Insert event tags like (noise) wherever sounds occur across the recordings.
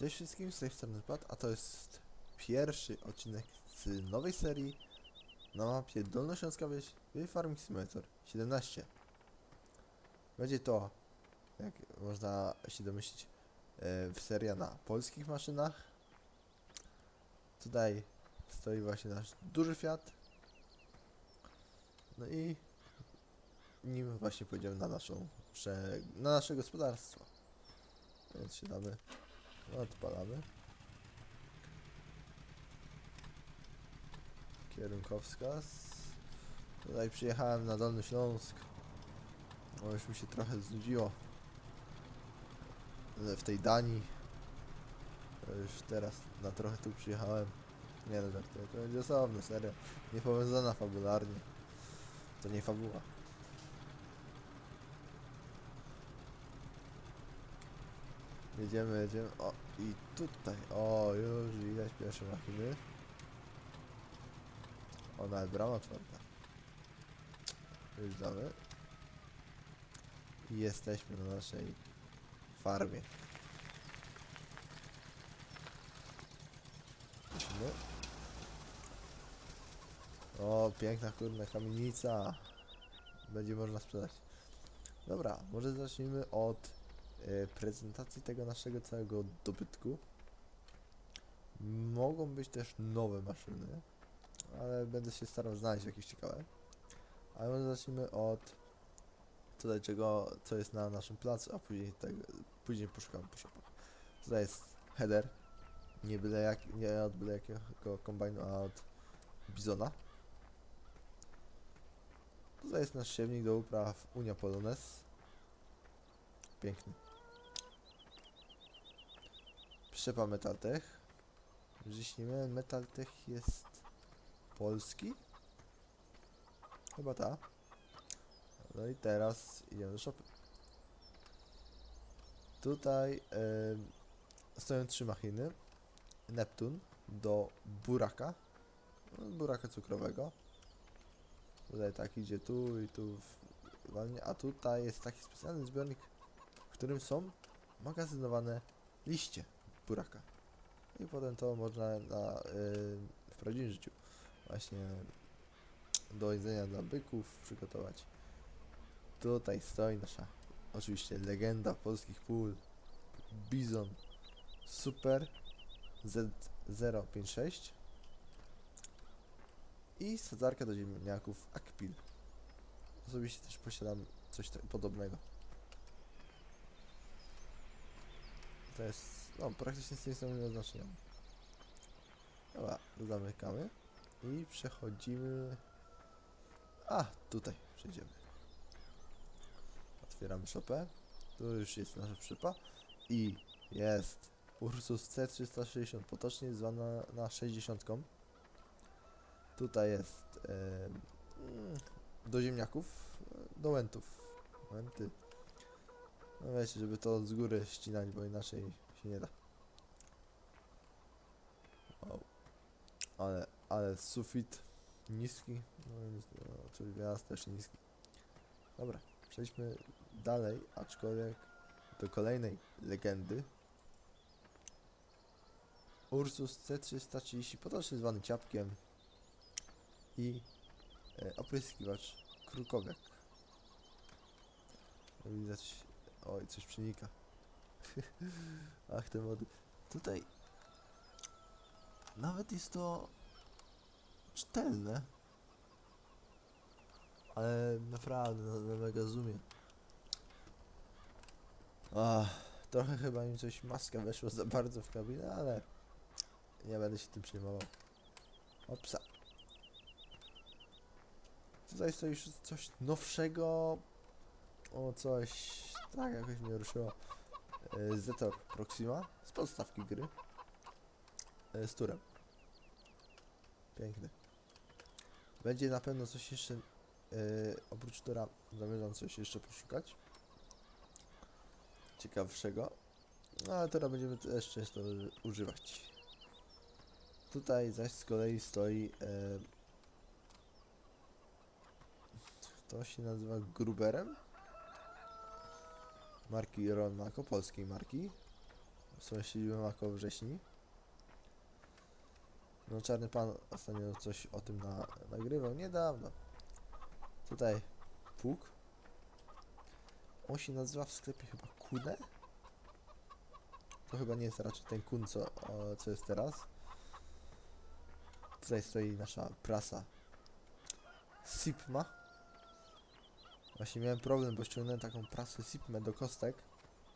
Cześć wszystkim, z tej strony Pat, a to jest pierwszy odcinek z nowej serii na mapie Dolnośląska Wieś w Farming Simulator 17. Będzie to, jak można się domyślić, e, seria na polskich maszynach. Tutaj stoi właśnie nasz duży Fiat. No i nim właśnie pójdziemy na naszą, na nasze gospodarstwo. Więc się damy Odpalamy. Kierunkowskaz. Tutaj przyjechałem na Dolny Śląsk. Bo już mi się trochę znudziło. W tej Danii. To już teraz na trochę tu przyjechałem. Nie no, żartuję, to będzie osobne, serio. Niepowiązana fabularnie. To nie fabuła. Jedziemy, jedziemy. O, i tutaj. O, już widać pierwsze machiny. O, nawet brama czwarta. Już damy. I jesteśmy na naszej farmie. O, piękna kurna kamienica. Będzie można sprzedać. Dobra, może zacznijmy od prezentacji tego naszego całego dobytku. Mogą być też nowe maszyny, ale będę się starał znaleźć jakieś ciekawe. Ale może zacznijmy od tutaj czego, co jest na naszym placu, a później tego, później poszukam. Tutaj jest header, nie byle jak, nie od byle jakiego kombajnu, a od Bizona. Tutaj jest nasz siewnik do upraw Unia Polones. Piękny. Przyczepa Metaltech. Gdzieś nie miałem, Metaltech jest polski? Chyba ta. No i teraz idziemy do shopy. Tutaj em, stoją trzy machiny. Neptun do buraka. No, buraka cukrowego. Tutaj tak idzie tu i tu walnie, a tutaj jest taki specjalny zbiornik, w którym są magazynowane liście buraka. I potem to można na, y, w prawdziwym życiu właśnie do jedzenia dla byków przygotować. Tutaj stoi nasza oczywiście legenda polskich pól Bizon Super Z056 i sadzarka do ziemniaków Akpil. Osobiście też posiadam coś podobnego. To jest, no praktycznie z tej strony oznaczenia. Dobra, zamykamy i przechodzimy. A, tutaj przejdziemy. Otwieramy szopę. Tu już jest nasza przypa i jest Ursus C360, potocznie zwana na 60. Tutaj jest mm, do ziemniaków, e, do łętów. Łęty. No wiecie, żeby to z góry ścinać, bo inaczej się nie da. Wow. Ale, ale sufit niski. No, no czyli też niski. Dobra, przejdźmy dalej, aczkolwiek do kolejnej legendy. Ursus C330, potocznie zwany ciapkiem i e, opryskiwacz krukowiak. Widać, oj, coś przenika. (laughs) Ach, te mody. Tutaj nawet jest to czytelne. Ale naprawdę na, na mega zoomie. Ach, trochę chyba mi coś maska weszła za bardzo w kabinę, ale nie będę się tym przejmował. Opsa. Tutaj stoi już coś nowszego. O, coś. Tak, jakoś mnie ruszyło. E, Zetor Proxima z podstawki gry. E, z turem. Piękny. Będzie na pewno coś jeszcze. E, oprócz tura zamierzam coś jeszcze poszukać. Ciekawszego. No ale teraz będziemy też często używać. Tutaj zaś z kolei stoi. To się nazywa Gruberem. Marki Ronmako, polskiej marki. sąsiedzimy około wrześni. No czarny pan ostatnio coś o tym na, nagrywał niedawno. Tutaj pług. On się nazywa w sklepie chyba Kune? To chyba nie jest raczej ten kun, co, o, co jest teraz. Tutaj stoi nasza prasa Sipma. Właśnie miałem problem, bo ściągnąłem taką prasę Sipmę do kostek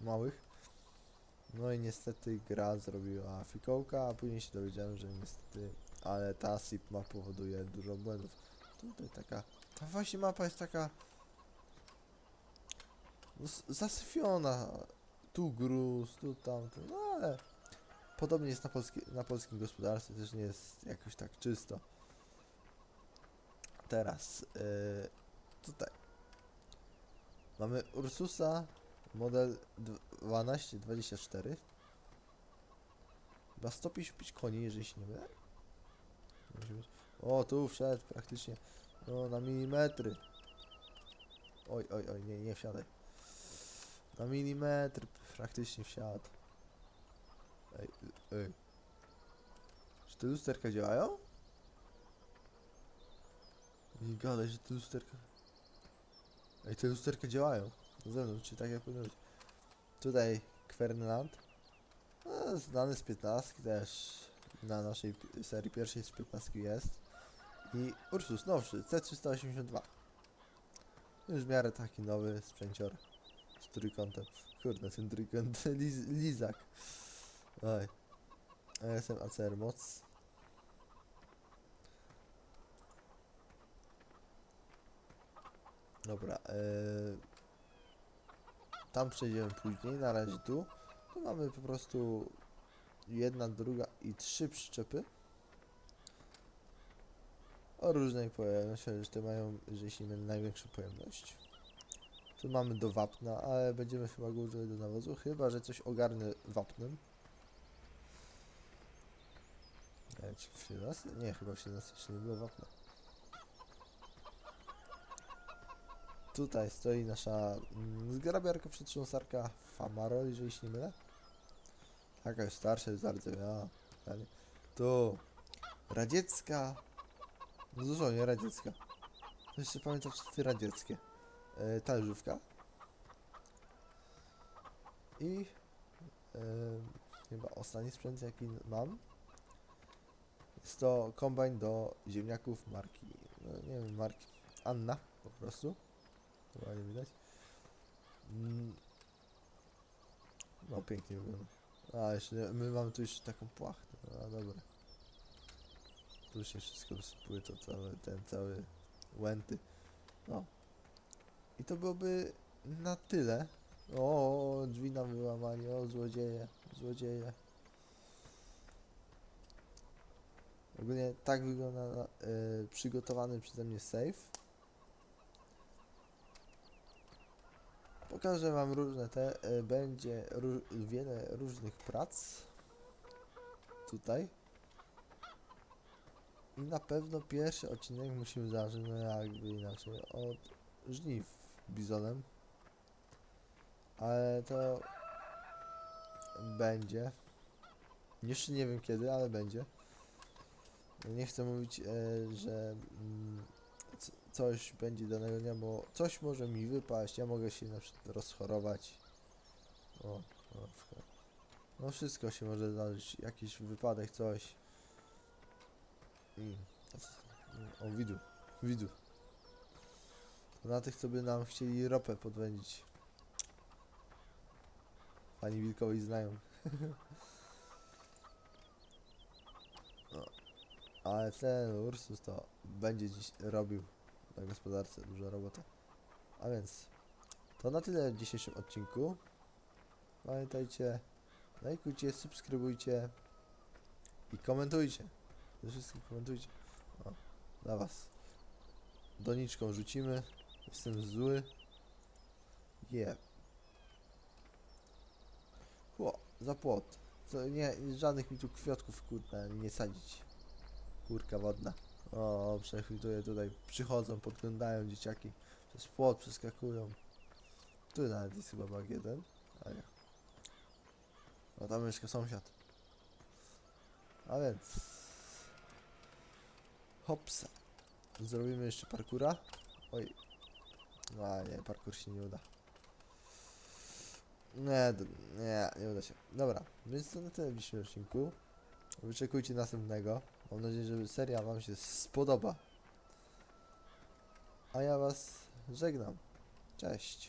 małych. No i niestety gra zrobiła fikołka, a później się dowiedziałem, że niestety, ale ta Sipma powoduje dużo błędów. Tutaj taka, ta właśnie mapa jest taka no, zasyfiona. Tu gruz, tu tamto, no ale podobnie jest na, polski, na polskim gospodarstwie, też nie jest jakoś tak czysto. Teraz yy, tutaj mamy Ursusa model 1224 chyba 155 koni, jeżeli się nie mylę. O, tu wszedł praktycznie no, na milimetry. Oj, oj, oj, nie, nie wsiadaj. Na milimetr praktycznie wsiadł. Ej, ej. Czy te lusterka działają? Nie gadaj, że te lusterka... Ej, te lusterka działają. Na zewnątrz, czy tak jak powinno być. Tutaj Kwernland. No, znany z 15 też. Na naszej serii pierwszej z 15 jest. I Ursus nowszy, C382. Już w miarę taki nowy sprzęcior z trójkątem. Kurde, ten trójkąt (laughs) liz, lizak. Oj. ASM ACR moc. Dobra, eee, tam przejdziemy później, na razie tu. Tu mamy po prostu jedna, druga i trzy przyczepy. O różnej pojemności, że te mają, jeśli mają największą pojemność. Tu mamy do wapna, ale będziemy chyba używać do nawozu, chyba że coś ogarnę wapnem. Nie, czy w 17? Nie, chyba w 17 jeszcze nie było wapna. Tutaj stoi nasza mm, zgrabiarka przetrząsarka Famaro, jeżeli się nie mylę. Taka już starsza jest bardzo, ja. dalej. Tu radziecka. No dosłownie radziecka. To jeszcze pamiętam czasy radzieckie. E, talerzówka. I e, chyba ostatni sprzęt jaki mam. Jest to kombajn do ziemniaków marki, no nie wiem, marki Anna po prostu. Widać. Mm. No pięknie wygląda. A jeszcze my mamy tu jeszcze taką płachtę. A dobra. Tu się wszystko wysypuje, to cały ten cały łęty. No. I to byłoby na tyle. O, drzwi nam wyłamali, o złodzieje, złodzieje. Ogólnie tak wygląda e, przygotowany przeze mnie safe. Pokażę wam różne te, e, będzie ró wiele różnych prac tutaj. I na pewno pierwszy odcinek musimy zacząć, no jakby inaczej, od żniw bizonem. Ale to będzie. Jeszcze nie wiem kiedy, ale będzie. Nie chcę mówić, e, że mm, coś będzie danego dnia, bo coś może mi wypaść, ja mogę się na przykład rozchorować. O, o, no wszystko się może zdarzyć, jakiś wypadek, coś. Mm, O, widu, widu. Na tych, co by nam chcieli ropę podwędzić. Pani Wilkowej znają. (laughs) Ale ten Ursus to będzie dziś robił na gospodarce dużo roboty. A więc to na tyle w dzisiejszym odcinku. Pamiętajcie, lajkujcie, subskrybujcie i komentujcie. Przede wszystkim komentujcie. O, dla was. Doniczką rzucimy. Jestem zły. Yeah. Ło, za płot. Co, nie, żadnych mi tu kwiatków kurde nie sadzić. Kurka wodna. O, przechwytuję tutaj. Przychodzą, podglądają dzieciaki. Przez płot przeskakują. Tu nawet jest chyba bag jeden. A ja. No tam mieszka sąsiad. A więc... Hopsa. Zrobimy jeszcze parkura. Oj. No a nie, parkour się nie uda. Nie, nie, nie uda się. Dobra, więc to na tyle w dzisiejszym odcinku. Wyczekujcie następnego. Mam nadzieję, że seria Wam się spodoba. A ja Was żegnam. Cześć.